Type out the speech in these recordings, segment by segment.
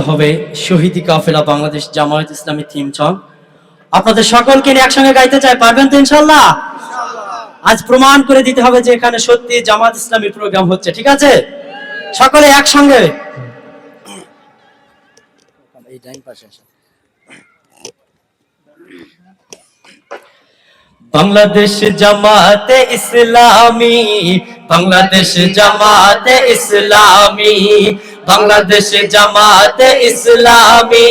হবে শহীদি কাফেলা বাংলাদেশ জামায়াত ইসলামী theme song আপনাদের সকলকে নিয়ে একসঙ্গে গাইতে চাই পারবেন তো ইনশাল্লাহ আজ প্রমাণ করে দিতে হবে যে এখানে সত্যি জামাত ইসলামী প্রোগ্রাম হচ্ছে ঠিক আছে? সকলে একসঙ্গে। বাংলাদেশ জামাতে ইসলামী বাংলাদেশ জামাতে ইসলামী বাংলাদেশ জামাতে ইসলামী,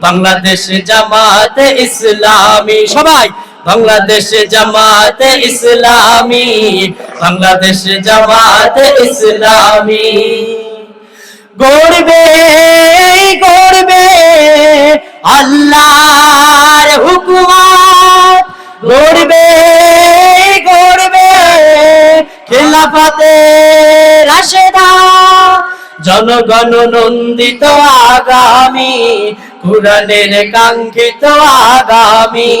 বাংলাদেশ জামাতে ইসলামী। সবাই, বাংলাদেশ জামাতে ইসলামী, বাংলাদেশ জামাতে ইসলামী। গড়বে গড়বে আল্লাহর হুকুমত। গড়বে গড়বে খেলাফাতে রাশেদা জনগণ নন্দিত আগামী, কোরআনের কাঙ্ক্ষিত আগামী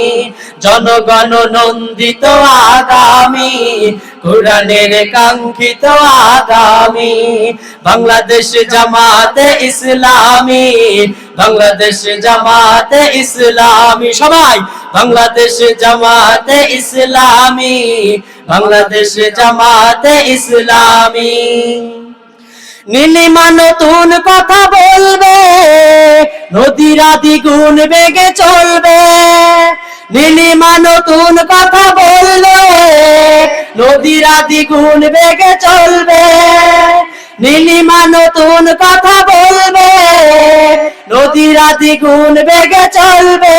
জনগণ নন্দিত আগামী, কোরআনের কাঙ্ক্ষিত আগামী, বাংলাদেশ জামাতে ইসলামী, বাংলাদেশ জামাতে ইসলামী, সবাই বাংলাদেশ জামাতে ইসলামী, বাংলাদেশ জামাতে ইসলামী। নীলিমা নতুন কথা বলবে, নদীরা দ্বিগুণ বেগে চলবে। নীলিমা নতুন কথা বলবে নদীরা দ্বিগুণ বেগে চলবে। নীলিমা নতুন কথা বলবে, নদীরা দ্বিগুণ বেগে চলবে।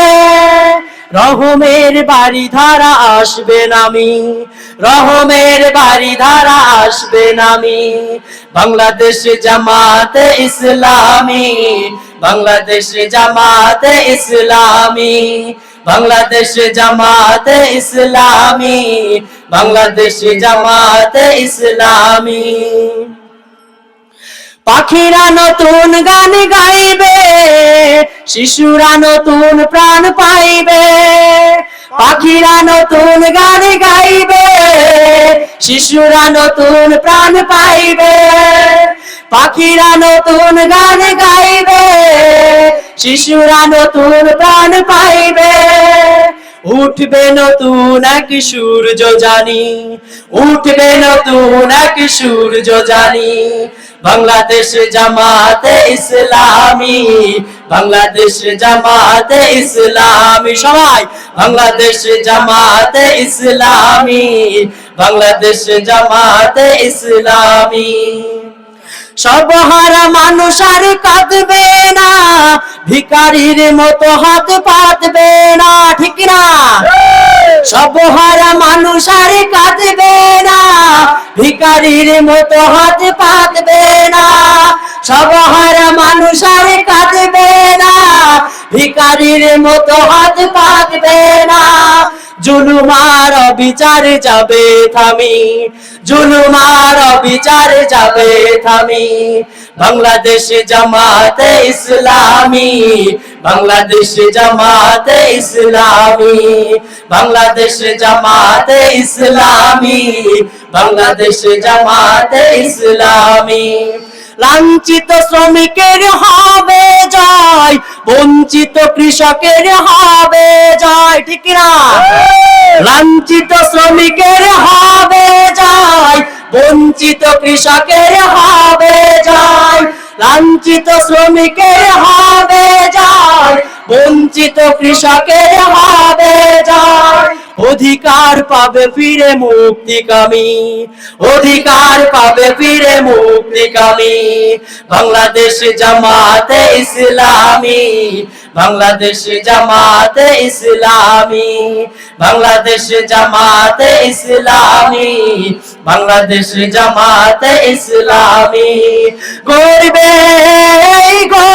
রহমের বাড়ি ধারা আসবে নামি রহমের বাড়ি ধারা আসবে নামি বাংলাদেশ জামাতে ইসলামী, বাংলাদেশ জামাতে ইসলামী, বাংলাদেশ জামাতে ইসলামী, বাংলাদেশ জামাতে ইসলামী। পাখিরা নতুন গান গাইবে, শিশুরা নতুন প্রাণ পাইবে। পাখিরা নতুন গান গাইবে, শিশুরা নতুন প্রাণ পাইবে। পাখিরা নতুন গান গাইবে, শিশুরা নতুন প্রাণ পাইবে। উঠবে নতুন এক সূর্য জানি, উঠবে নতুন এক সূর্য জানি। বাংলাদেশ জামাতে ইসলামী বাংলাদেশ জামাতে ইসলামী সবাই বাংলাদেশ জামাতে ইসলামী বাংলাদেশ জামাতে ইসলামী। সর্বহারা মানুষ আর কাঁদবে না ভিকারির মতো হাত পাতবে না ঠিক না সর্বহারা মানুষ আর কাঁদবে ভিকারির মতো হাত পাতবে না, সবহার মানুষ আর কাঁদবে না, ভিকারির মতো হাত পাতবে না। জুলুমার বিচারে যাবে থামি, জুলুমার বিচারে যাবে থামি। বাংলাদেশ জামাতে ইসলামী, বাংলাদেশ জামাতে ইসলামী, বাংলাদেশ জামাতে ইসলামী, বাংলাদেশ জামাতে ইসলামী। লাঞ্ছিত শ্রমিকের হবে জয়, বঞ্চিত কৃষকের হবে জয়, ঠিক না লাঞ্ছিত শ্রমিকের হবে জয়, বঞ্চিত কৃষকের হবে জয়, লাঞ্ছিত শ্রমিকের হবে জয়, বঞ্চিত কৃষকের হবে জয়। অধিকার পাবে ফিরে মুক্তিকামী। অধিকার পাবে ফিরে মুক্তিকামী। বাংলাদেশ জামাতে ইসলামী। বাংলাদেশ জামাতে ইসলামী। বাংলাদেশ জামাতে ইসলামী। বাংলাদেশ জামাতে ইসলামী। গর্বে গর্বে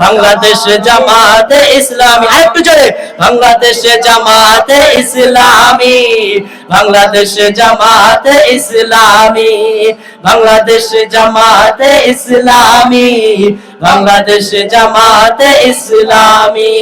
বাংলাদেশ জামাতে ইসলামী আরেকটু জোরে, বাংলাদেশে জামাতে ইসলামী, বাংলাদেশে জামাতে ইসলামী, বাংলাদেশে জামাতে ইসলামী, বাংলাদেশে জামাতে ইসলামী।